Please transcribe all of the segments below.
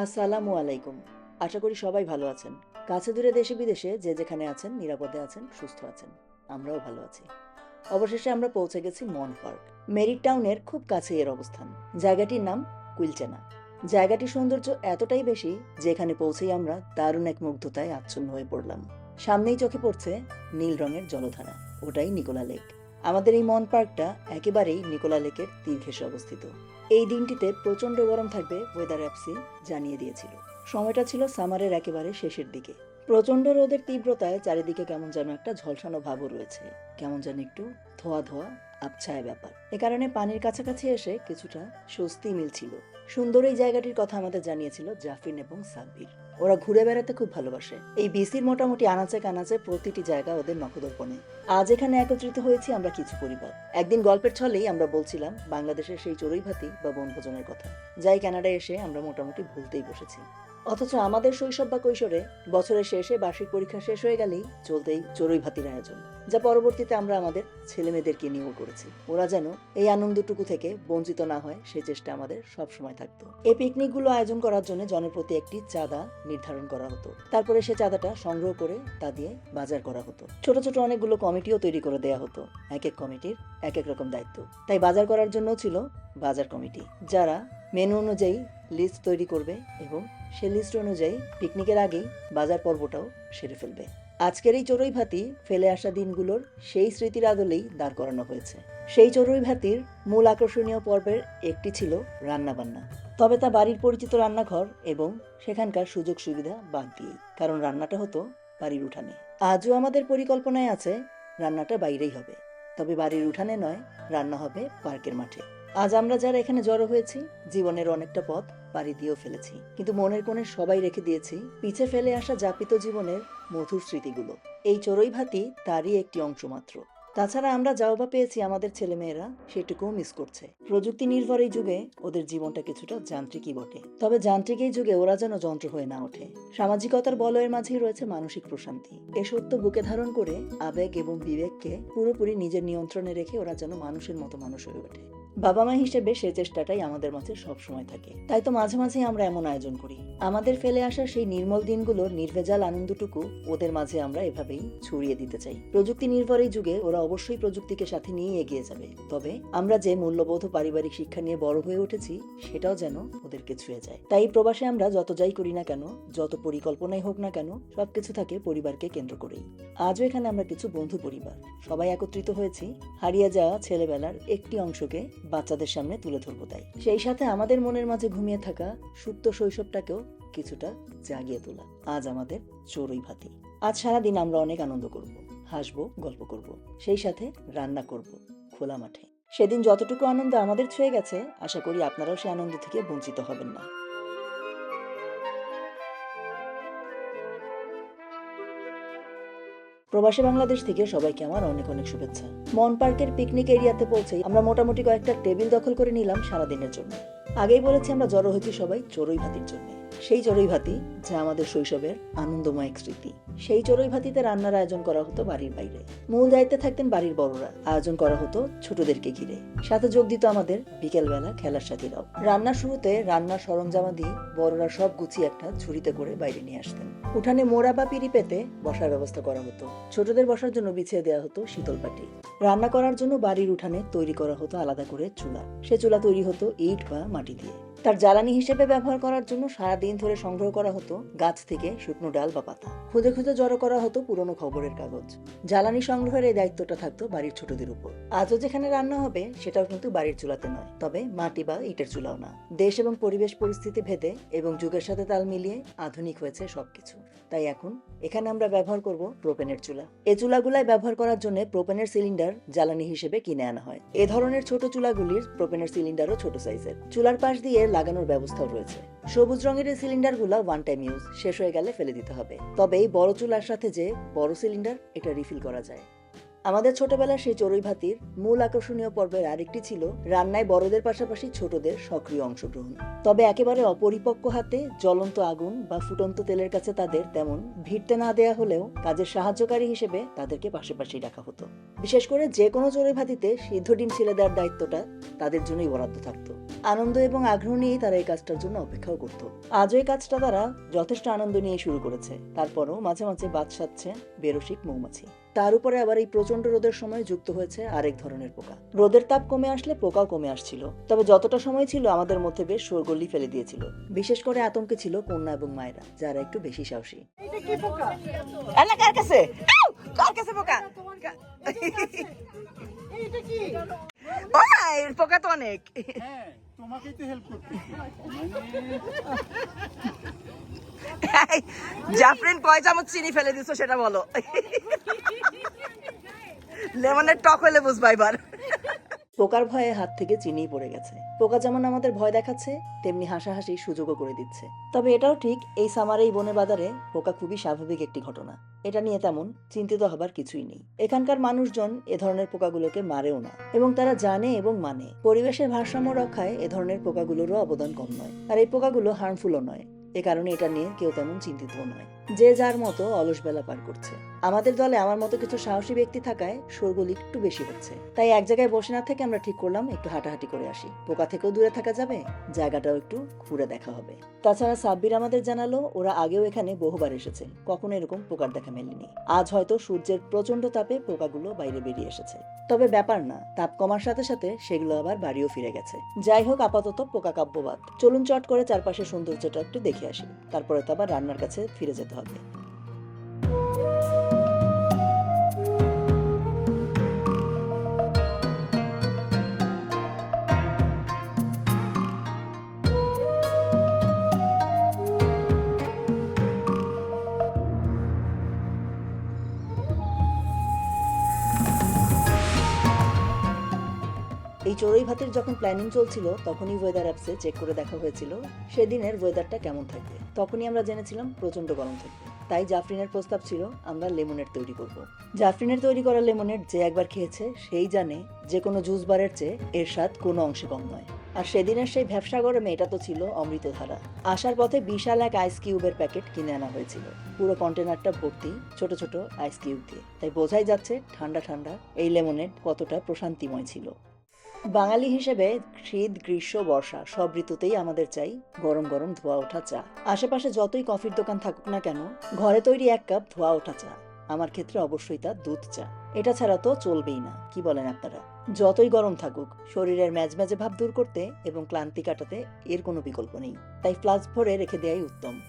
আসসালামু আলাইকুম। আশা করি সবাই ভালো আছেন। কাছে দূরে দেশে বিদেশে যে যেখানে আছেন, নিরাপদে আছেন, সুস্থ আছেন, আমরাও ভালো আছি। অবশেষে আমরা পৌঁছে গেছি মন পার্ক। মেরিট টাউনের খুব কাছে এর অবস্থান। জায়গাটির নাম কুইলচেনা। জায়গাটির সৌন্দর্য এতটাই বেশি যেখানে পৌঁছেই আমরা দারুণ এক মুগ্ধতায় আচ্ছন্ন হয়ে পড়লাম। সামনেই চোখে পড়ছে নীল রঙের জলধারা। ওটাই নিকোলা লেক। আমাদের এই মন পার্কটা একেবারেই নিকোলা লেকের তীর ঘেঁষে অবস্থিত। এই দিনটিতে প্রচণ্ড গরম থাকবে ওয়েদার অ্যাপসি জানিয়ে দিয়েছিল। সময়টা ছিল সামারের একেবারে শেষের দিকে। প্রচণ্ড রোদের তীব্রতায় চারিদিকে কেমন যেন একটা ঝলসানো ভাবও রয়েছে। কেমন যেন একটু ধোয়া ধোয়া আবছায়া ব্যাপার। এ কারণে পানির কাছাকাছি এসে কিছুটা স্বস্তি মিলছিল। সুন্দর এই জায়গাটির কথা আমাদের জানিয়েছিল জাফিন এবং সাব্বির। ওরা ঘুরে বেড়াতে খুব ভালোবাসে। এই বিসির মোটামুটি আনাচে কানাচে প্রতিটি জায়গা ওদের নখদর্পণে। আজ এখানে একত্রিত হয়েছি আমরা কিছু পরিবার। একদিন গল্পের ছলেই আমরা বলছিলাম বাংলাদেশের সেই চড়ুই ভাতি বা বনভোজনের কথা, যাই কানাডায় এসে আমরা মোটামুটি ভুলতেই বসেছি। অথচ আমাদের শৈশব বা কৈশোরে বছরের শেষে বার্ষিক পরীক্ষা শেষ হয়ে গেলেই চলতেই চড়ুই ভাতির আয়োজন। যা পরবর্তীতে আমরা আমাদের ছেলে মেয়েদেরকে নিয়েও করেছি। ওরা যেন এই আনন্দটুকু থেকে বঞ্চিত না হয় সেই চেষ্টা আমাদের সব সময় থাকতো। এই পিকনিকগুলো আয়োজন করার জন্য জনের প্রতি একটি চাঁদা নির্ধারণ করা হতো। তারপরে সে চাঁদাটা সংগ্রহ করে তা দিয়ে বাজার করা হতো। ছোট ছোট অনেকগুলো কমিটিও তৈরি করে দেওয়া হতো, এক এক কমিটির এক এক রকম দায়িত্ব। তাই বাজার করার জন্য ছিল বাজার কমিটি, যারা মেনু অনুযায়ী লিস্ট তৈরি করবে এবং সে লিস্ট অনুযায়ী পিকনিকের আগেই বাজার পর্বটাও সেরে ফেলবে। আজকের এই চড়ুই ভাতি ফেলে আসা দিনগুলোর সেই স্মৃতির আদলেই দাঁড় করানো হয়েছে। সেই চড়ুই ভাতির মূল আকর্ষণীয় পর্বের একটি ছিল রান্নাবান্না। তবে তা বাড়ির পরিচিত রান্নাঘর এবং সেখানকার সুযোগ সুবিধা বাদ দিয়ে কারণ রান্নাটা হতো বাড়ির উঠানে। আজও আমাদের পরিকল্পনায় আছে, রান্নাটা বাইরেই হবে। তবে বাড়ির উঠানে নয়, রান্না হবে পার্কের মাঠে। আজ আমরা যারা এখানে জড়ো হয়েছি, জীবনের অনেকটা পথ পাড়ি দিয়েও ফেলেছি। কিন্তু মনের কোণে সবাই রেখে দিয়েছি, পিছে ফেলে আসা যাপিত জীবনের মধুর স্মৃতিগুলো। এই চড়ুই ভাতি তারই একটি অংশ মাত্র তাছাড়া আমরা যাও বা পেয়েছি আমাদের ছেলেমেয়েরা, সেটুকুও মিস করছে। প্রযুক্তি নির্ভর এই যুগে ওদের জীবনটা কিছুটা যান্ত্রিকই বটে। তবে যান্ত্রিক এই যুগে ওরা যেন যন্ত্র হয়ে না ওঠে। সামাজিকতার বলয়ের মাঝেই রয়েছে মানসিক প্রশান্তি। এ সত্য বুকে ধারণ করে আবেগ এবং বিবেককে পুরোপুরি নিজের নিয়ন্ত্রণে রেখে ওরা যেন মানুষের মতো মানুষ হয়ে ওঠে। বাবা মা হিসেবে সে চেষ্টাটাই আমাদের মাঝে সব সময় থাকে। তাই তো মাঝে মাঝে আমরা এমন আয়োজন করি। আমাদের ফেলে আসা সেই নির্মল দিনগুলোর নির্ভেজাল আনন্দটুকু ওদের মাঝে আমরা এভাবেই ছড়িয়ে দিতে চাই। প্রযুক্তি নির্ভর এই যুগে ওরা অবশ্যই প্রযুক্তিকে সাথে নিয়ে এগিয়ে যাবে। তবে আমরা যে মূল্যবোধ পারিবারিক শিক্ষা নিয়ে বড় হয়ে উঠেছি, সেটাও যেন ওদেরকে ছুঁয়ে যায়। তাই প্রবাসে আমরা যত যাই করি না কেন, যত পরিকল্পনাই হোক না কেন, সবকিছু থাকে পরিবারকে কেন্দ্র করেই। আজও এখানে আমরা কিছু বন্ধু পরিবার। সবাই একত্রিত হয়েছি। হারিয়ে যাওয়া ছেলেবেলার একটি অংশকে বাচ্চাদের সামনে তুলে ধরবো তাই। সেই সাথে আমাদের মনের মাঝে ঘুমিয়ে থাকা সুপ্ত শৈশবটাকেও কিছুটা জাগিয়ে তোলা। আজ আমাদের চড়ুই ভাতি। আজ সারাদিন আমরা অনেক আনন্দ করব, হাসবো, গল্প করব। সেই সাথে রান্না করব খোলা মাঠে। সেদিন যতটুকু আনন্দ আমাদের ছুঁয়ে গেছে, আশা করি আপনারাও সে আনন্দ থেকে বঞ্চিত হবেন না। প্রবাসী বাংলাদেশ থেকে সবাইকে আমার অনেক অনেক শুভেচ্ছা। মন পার্কের পিকনিক এরিয়াতে পৌঁছে আমরা মোটামুটি কয়েকটা টেবিল দখল করে নিলাম সারাদিনের জন্য। আগেই বলেছি আমরা জড়ো হয়েছি সবাই চড়ুই ভাতির জন্য। সেই চড়ুই ভাতি, যা আমাদের শৈশবের আনন্দময় স্মৃতি। সেই চড়ুই ভাতিতে রান্নার আয়োজন করা হতো বাড়ির বাইরে। মূল দায়িত্বে থাকতেন বাড়ির বড়রা। আয়োজন করা হতো ছোটদেরকে ঘিরে। সাথে যোগ দিত আমাদের বিকেলবেলা খেলার সাথীরাও। রান্নার শুরুতে রান্নার সরঞ্জামাদি বড়রা সব গুছিয়ে একটা ঝুড়িতে করে বাইরে নিয়ে আসতেন। উঠানে মোড়া বা পিড়ি পেতে বসার ব্যবস্থা করা হতো। ছোটদের বসার জন্য বিছিয়ে দেওয়া হতো শীতল পাটি। রান্না করার জন্য বাড়ির উঠানে তৈরি করা হতো আলাদা করে চুলা। সে চুলা তৈরি হতো ইট বা মাটি দিয়ে। তার জ্বালানি হিসেবে ব্যবহার করার জন্য সারা দিন ধরে সংগ্রহ করা হতো গাছ থেকে শুকনো ডাল বা পাতা। খুঁজে খুঁজে জড়ো করা হতো পুরনো খবরের কাগজ। জ্বালানি সংগ্রহের এই দায়িত্বটা থাকতো বাড়ির ছোটদের উপর। আজও যেখানে রান্না হবে সেটাও কিন্তু বাড়ির চুলাতে নয়, তবে মাটি বা ইটের চুলাও না। দেশ এবং পরিবেশ পরিস্থিতি ভেদে এবং যুগের সাথে তাল মিলিয়ে আধুনিক হয়েছে সবকিছু। তাই এখন এখানে আমরা ব্যবহার করব প্রোপেনের চুলা। এই চুলাগুলাই ব্যবহার করার জন্য প্রোপেনের সিলিন্ডার জ্বালানি হিসেবে কিনে আনা হয়। এ ধরনের ছোট চুলাগুলির প্রোপেনের সিলিন্ডারও ছোট সাইজের। চুলার পাশ দিয়ে লাগানোর ব্যবস্থাও রয়েছে। সবুজ রঙের এই সিলিন্ডারগুলো ওয়ান টাইম ইউজ শেষ হয়ে গেলে ফেলে দিতে হবে। তবে এই বড় চুলার সাথে যে বড় সিলিন্ডার, এটা রিফিল করা যায়। আমাদের ছোটবেলার সেই চড়ুই ভাতির মূল আকর্ষণীয় পর্বের আরেকটি ছিল রান্নায় বড়দের পাশাপাশি ছোটদের সক্রিয় অংশগ্রহণ। তবে একেবারে অপরিপক্ক হাতে জ্বলন্ত আগুন বা ফুটন্ত তেলের কাছে তাদের তেমন ভিড়তে না দেয়া হলেও কাজের সাহায্যকারী হিসেবে তাদেরকে পাশাপাশি রাখা হতো। বিশেষ করে যে কোনো চড়ুই ভাতিতে সিদ্ধ ডিম ছেলে দেওয়ার দায়িত্বটা তাদের জন্যই বরাদ্দ থাকতো। আনন্দ এবং আগ্রহ নিয়েই তারা এই কাজটার জন্য অপেক্ষাও করতো। আজও এই কাজটা তারা যথেষ্ট আনন্দ নিয়ে শুরু করেছে। তারপরও মাঝে মাঝে বাদ সাধছে বেরসিক মৌমাছি। তার উপরে আবার এই প্রচণ্ড রোদের সময় যুক্ত হয়েছে আরেক ধরনের পোকা। রোদের তাপ কমে আসলে পোকাও কমে আসছিল। তবে যতটা সময় ছিল আমাদের মধ্যে বেশ শোরগোল্লি ফেলে দিয়েছিল। বিশেষ করে আতঙ্কে ছিল কন্যা এবং মায়েরা যারা একটু বেশি সাহসী। কার কাছে? কার কাছে পোকা? তো অনেক। হ্যাঁ তোমাকেই তো হেল্প করতে এই, জাফরিন কয় চামচ চিনি ফেলে দিছো সেটা বলো। লেমনের টক হলে বুঝবা এবার। পোকার ভয়ে হাত থেকে চিনি পড়ে গেছে। পোকা যেমন আমাদের ভয় দেখাচ্ছে, তেমনি হাসাহাসি সুযোগও করে দিচ্ছে। তবে এটাও ঠিক, এই সামারে এই বনে বাজারে পোকা খুবই স্বাভাবিক একটি ঘটনা। এটা নিয়ে তেমন চিন্তিত হবার কিছুই নেই। এখানকার মানুষজন এ ধরনের পোকাগুলোকে মারেও না, এবং তারা জানে এবং মানে। পরিবেশের ভারসাম্য রক্ষায় এ ধরনের পোকাগুলোরও অবদান কম নয়, আর এই পোকাগুলো হার্মফুলও নয়। এ কারণে এটা নিয়ে কেউ তেমন চিন্তিত নয়। যে যার মতো অলস বেলা পার করছে। আমাদের দলে আমার মতো কিছু সাহসী ব্যক্তি থাকায় শোরগোল একটু বেশি হচ্ছে। তাই এক জায়গায় বসে না থেকে আমরা ঠিক করলাম, একটু হাঁটাহাঁটি করে আসি। পোকা থেকেও দূরে থাকা যাবে, জায়গাটাও একটু ঘুরে দেখা হবে। তাছাড়া সাব্বির আমাদের জানালো, ওরা আগেও এখানে বহুবার এসেছে। কখনো এরকম পোকার দেখা মেলেনি। আজ হয়তো সূর্যের প্রচণ্ড তাপে পোকাগুলো বাইরে বেরিয়ে এসেছে। তবে ব্যাপার না, তাপ কমার সাথে সাথে সেগুলো আবার বাড়িও ফিরে গেছে। যাই হোক, আপাতত পোকা কাব্যবাদ চলুন চট করে চারপাশে সৌন্দর্যটা একটু দেখে আসি। তারপরে তো আবার রান্নার কাছে ফিরে যেতে হবে। এই চড়ুই ভাতের যখন প্ল্যানিং চলছিল, তখনই ওয়েদার অ্যাপসে চেক করে দেখা হয়েছিল সেদিনের ওয়েদারটা কেমন থাকবে। তখনই আমরা জেনেছিলাম প্রচণ্ড গরম থাকবে। তাই জাফরিনের প্রস্তাব ছিল, আমরা লেমনেড তৈরি করব। জাফরিনের তৈরি করা লেমনেড যে একবার খেয়েছে, সেই জানে যে কোনো জুস বারের চেয়ে এর স্বাদ কোনো অংশে কম নয়। আর সেদিনের সেই ভ্যাবসা গরমে এটা তো ছিল অমৃতধারা। আসার পথে বিশাল এক আইস কিউবের প্যাকেট কিনে আনা হয়েছিল। পুরো কন্টেনারটা ভর্তি ছোট ছোট আইস কিউব দিয়ে। তাই বোঝাই যাচ্ছে ঠান্ডা ঠান্ডা এই লেমনেড কতটা প্রশান্তিময় ছিল। বাঙালি হিসেবে শীত, গ্রীষ্ম, বর্ষা সব ঋতুতেই আমাদের চাই গরম গরম ধোয়া ওঠা চা। আশেপাশে যতই কফির দোকান থাকুক না কেন, ঘরে তৈরি এক কাপ ধোয়া ওঠা চা। আমার ক্ষেত্রে অবশ্যই তা দুধ চা। এটা ছাড়া তো চলবেই না, কি বলেন আপনারা? যতই গরম থাকুক, শরীরের ম্যাজম্যাজে ভাব দূর করতে এবং ক্লান্তি কাটাতে এর কোনো বিকল্প নেই। তাই ফ্লাস্ক ভরে রেখে দেয়াই উত্তম।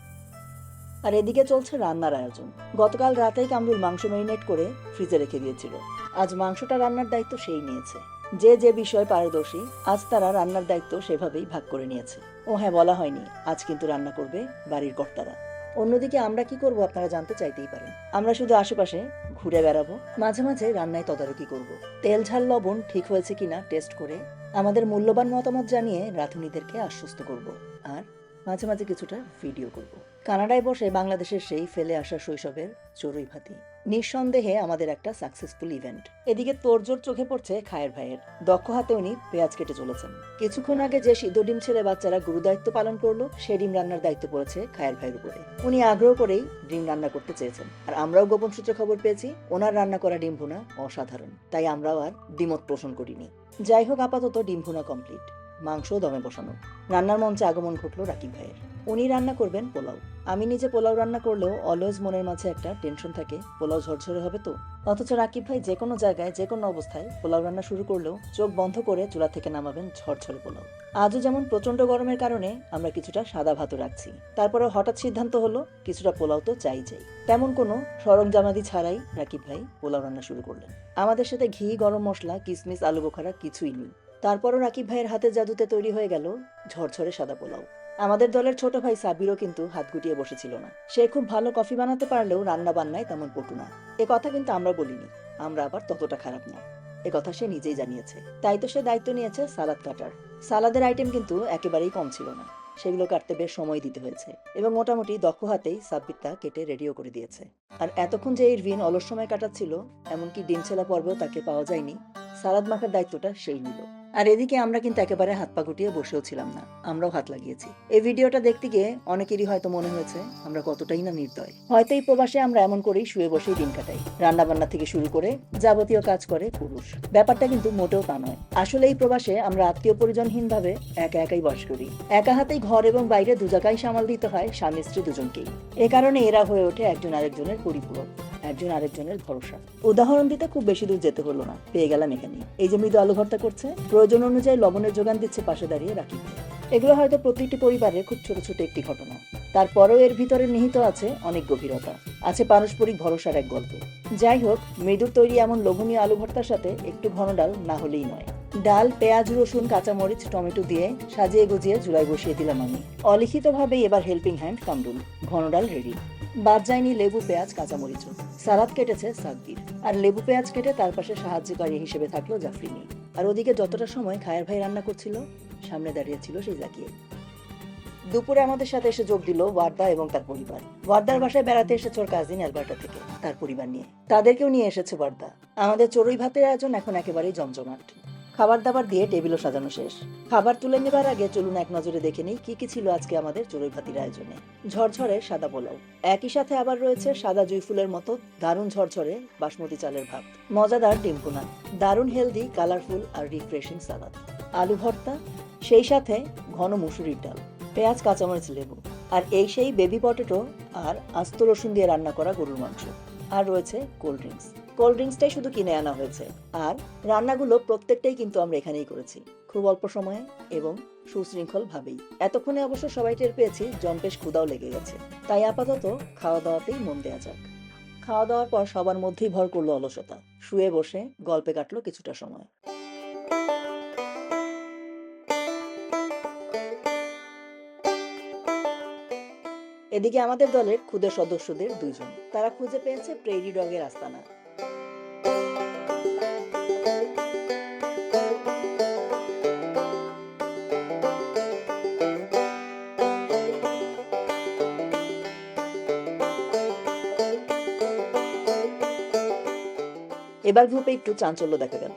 আর এদিকে চলছে রান্নার আয়োজন। গতকাল রাতেই কামরুল মাংস ম্যারিনেট করে ফ্রিজে রেখে দিয়েছিল। আজ মাংসটা রান্নার দায়িত্ব সেই নিয়েছে। যে যে বিষয়ে পারদর্শী, আজ তারা রান্নার দায়িত্ব সেভাবেই ভাগ করে নিয়েছে। ও হ্যাঁ বলা হয়নি, আজ কিন্তু রান্না করবে বাড়ির কর্তারা। অন্যদিকে আমরা কি করব আপনারা জানতে চাইতেই পারেন। আমরা শুধু আশেপাশে ঘুরে বেড়াবো, মাঝে মাঝে রান্নায় তদারকি করব। তেল, ঝাল, লবণ ঠিক হয়েছে কিনা টেস্ট করে আমাদের মূল্যবান মতামত জানিয়ে রাঁধুনিদেরকে আশ্বস্ত করব। আর মাঝে মাঝে কিছুটা ভিডিও করব। কানাডায় বসে বাংলাদেশের সেই ফেলে আসা শৈশবের চড়ুই ভাতি। নিঃসন্দেহে আমাদের একটা সাকসেসফুল ইভেন্ট এদিকে তোরজোর চোখে পড়ছে খায়ের ভাইয়ের। দক্ষ হাতে উনি পেঁয়াজ কেটে চলেছেন। কিছুক্ষণ আগে যে সিদ্ধ ডিম ছেলে বাচ্চারা গুরু দায়িত্ব পালন করল, সে ডিম রান্নার দায়িত্ব পড়েছে খায়ের ভাইয়ের উপরে। উনি আগ্রহ করেই ডিম রান্না করতে চেয়েছেন। আর আমরাও গোপন সূত্রে খবর পেয়েছি, ওনার রান্না করা ডিম ভুনা অসাধারণ। তাই আমরাও আর দ্বিমত পোষণ করিনি। যাই হোক, আপাতত ডিম ভুনা কমপ্লিট মাংসও দমে বসানো। রান্নার মঞ্চে আগমন ঘটলো রাকিব ভাইয়ের। উনি রান্না করবেন পোলাও। আমি নিজে পোলাও রান্না করলেও অলওয়েজ মনের মাঝে একটা টেনশন থাকে, পোলাও ঝরঝরে হবে তো। অথচ রাকিব ভাই যে কোনো জায়গায়, যে কোনো অবস্থায় পোলাও রান্না শুরু করলেও চোখ বন্ধ করে চুলা থেকে নামাবেন ঝরঝরে পোলাও। আজও যেমন প্রচণ্ড গরমের কারণে আমরা কিছুটা সাদা ভাতও রাখছি। তারপরে হঠাৎ সিদ্ধান্ত হলো, কিছুটা পোলাও তো চাই চাই তেমন কোনো সরঞ্জামাদি ছাড়াই রাকিব ভাই পোলাও রান্না শুরু করলেন। আমাদের সাথে ঘি, গরম মশলা, কিসমিস, আলু বোখারা কিছুই নেই। তারপরও রাকিব ভাইয়ের হাতের জাদুতে তৈরি হয়ে গেল ঝরঝরে সাদা পোলাও। আমাদের দলের ছোট ভাই সাবিরও কিন্তু হাত গুটিয়ে বসেছিল না। সে খুব ভালো কফি বানাতে পারলেও রান্না বান্নায় তেমন পটু না। এ কথা কিন্তু আমরা বলিনি, আমরা আবার ততটা খারাপ না এ কথা সে নিজেই জানিয়েছে। তাই তো সে দায়িত্ব নিয়েছে সালাদ কাটার। সালাদের আইটেম কিন্তু একেবারেই কম ছিল না। সেগুলো কাটতে বেশ সময় দিতে হয়েছে এবং মোটামুটি দক্ষ হাতেই সাব্বির তা কেটে রেডিও করে দিয়েছে। আর এতক্ষণ যে ইরভিন অলস সময় কাটাচ্ছিল, এমনকি ডিম ছেলা পর্বেও তাকে পাওয়া যায়নি, সালাদ মাখার দায়িত্বটা সেই নিল। আর এদিকে আমরা কিন্তু একেবারে হাত পা গুটিয়ে বসেও ছিলাম না। আমরাও হাত লাগিয়েছি। এই ভিডিওটা দেখতে গিয়ে অনেকেরই হয়তো মনে হয়েছে, আমরা কতটাই না নির্দয়। হয়তো এই প্রবাসে আমরা এমন করেই শুয়ে বসেই দিন কাটাই। রান্না বান্না থেকে শুরু করে যাবতীয় কাজ করে পুরুষ। ব্যাপারটা কিন্তু মোটেও তা নয়। আসলে এই প্রবাসে আমরা আত্মীয় পরিজনহীন ভাবে একা একাই বাস করি। একা হাতেই ঘর এবং বাইরে দু জায়গায় সামাল দিতে হয় স্বামী স্ত্রী দুজনকেই। এ কারণে এরা হয়ে ওঠে একজন আরেকজনের পরিপূরক। একজন আরেকজনের ভরসা। উদাহরণ দিতে খুব বেশি দূর যেতে হলো না, পেয়ে গেলাম এখানে। এই যে মৃদু আলু ভর্তা করছে, প্রয়োজন অনুযায়ী লবণের যোগান দিচ্ছে পাশে দাঁড়িয়ে রাখি এগুলো হয়তো প্রতিটি পরিবারের খুব ছোট ছোট একটি ঘটনা। তারপরেও এর ভিতরে নিহিত আছে অনেক গভীরতা। আছে পারস্পরিক ভরসার এক গল্প। যাই হোক মৃদুর তৈরি এমন লোভনীয় আলু ভর্তার সাথে একটু ঘন ডাল না হলেই নয়। ডাল, পেঁয়াজ, রসুন, কাঁচামরিচ, টমেটো দিয়ে সাজিয়ে গুজিয়ে চুলায় বসিয়ে দিলাম আমি। অলিখিতভাবেই এবার হেল্পিং হ্যান্ড কামরুল। ঘন ডাল রেডি বাদ যায়নি লেবু পেঁয়াজ কাঁচামরিচও সালাদ কেটেছে সাকদির আর লেবু পেঁয়াজ কেটে তার পাশে সাহায্যকারী হিসেবে থাকল জাফরিনি। আর ওদিকে যতটা সময় খায়ের ভাই রান্না করছিল, সামনে দাঁড়িয়ে ছিল সেই জাকিয়ে দুপুরে আমাদের সাথে এসে যোগ দিল ওয়ার্দা এবং তার পরিবার। ওয়ার্দার বাসায় বেড়াতে এসেছে ওর কাজিন অ্যালবার্টা থেকে, তার পরিবার নিয়ে। তাদেরকেও নিয়ে এসেছে ওয়ার্দা। আমাদের চড়ুই ভাতের আয়োজন এখন একেবারেই জমজমাট। খাবার দাবার দিয়ে টেবিলও সাজানো শেষ। খাবার তুলে নেবার আগে চলুন এক নজরে দেখে নিই কি কি ছিল আজকে আমাদের চড়ুই ভাতির আয়োজনে। ঝরঝরে সাদা পোলাও। একই সাথে আবার রয়েছে সাদা জুই ফুলের মতো দারুণ ঝরঝরে বাসমতি চালের ভাত। মজাদার ডিমপুনা দারুণ হেলদি, কালারফুল আর রিফ্রেশিং সালাদ। আলু ভর্তা, সেই সাথে ঘন মুসুরির ডাল, পেঁয়াজ, কাঁচামরিচ, লেবু। আর এই সেই বেবি পটেটো আর আস্ত রসুন দিয়ে রান্না করা গরুর মাংস। আর রয়েছে কোল্ড ড্রিঙ্কস কোল্ড ড্রিঙ্কসটাই শুধু কিনে আনা হয়েছে। আর রান্নাগুলো প্রত্যেকটাই কিন্তু আমরা এখানেই করেছি। খুব অল্প সময়ে এবং সুশৃঙ্খল ভাবেই এতক্ষণে অবশ্য সবাই টের পেয়েছি জম্পেশ ক্ষুদাও লেগে গেছে। তাই আপাতত খাওয়া দাওয়াতেই মন দেওয়া যাক। খাওয়া দাওয়ার পর সবার মধ্যেই ভর করল অলসতা। শুয়ে বসে গল্পে কাটলো কিছুটা সময়। এদিকে আমাদের দলের ক্ষুদে সদস্যদের দুইজন। তারা খুঁজে পেয়েছে প্রেরি ডগের আস্তানা। এবার গ্রুপে একটু চাঞ্চল্য দেখা গেল।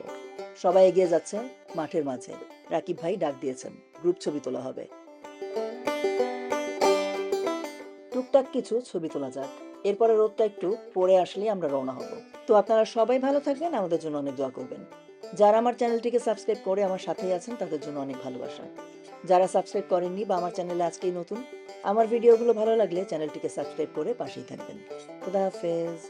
সবাই এগিয়ে যাচ্ছে মাঠের মাঝে। রাকিব ভাই ডাক দিয়েছেন, গ্রুপ ছবি তোলা হবে। টুকটাক কিছু ছবি তোলা যাক। এরপরে রোদটা একটু পরে আসলেই আমরা রওনা হব। তো আপনারা সবাই ভালো থাকবেন, আমাদের জন্য অনেক দোয়া করবেন। যারা আমার চ্যানেলটিকে সাবস্ক্রাইব করে আমার সাথেই আছেন, তাদের জন্য অনেক ভালোবাসা। যারা সাবস্ক্রাইব করেননি বা আমার চ্যানেলে আজকেই নতুন, আমার ভিডিওগুলো ভালো লাগলে চ্যানেলটিকে সাবস্ক্রাইব করে পাশেই থাকবেন। খুদা হাফেজ।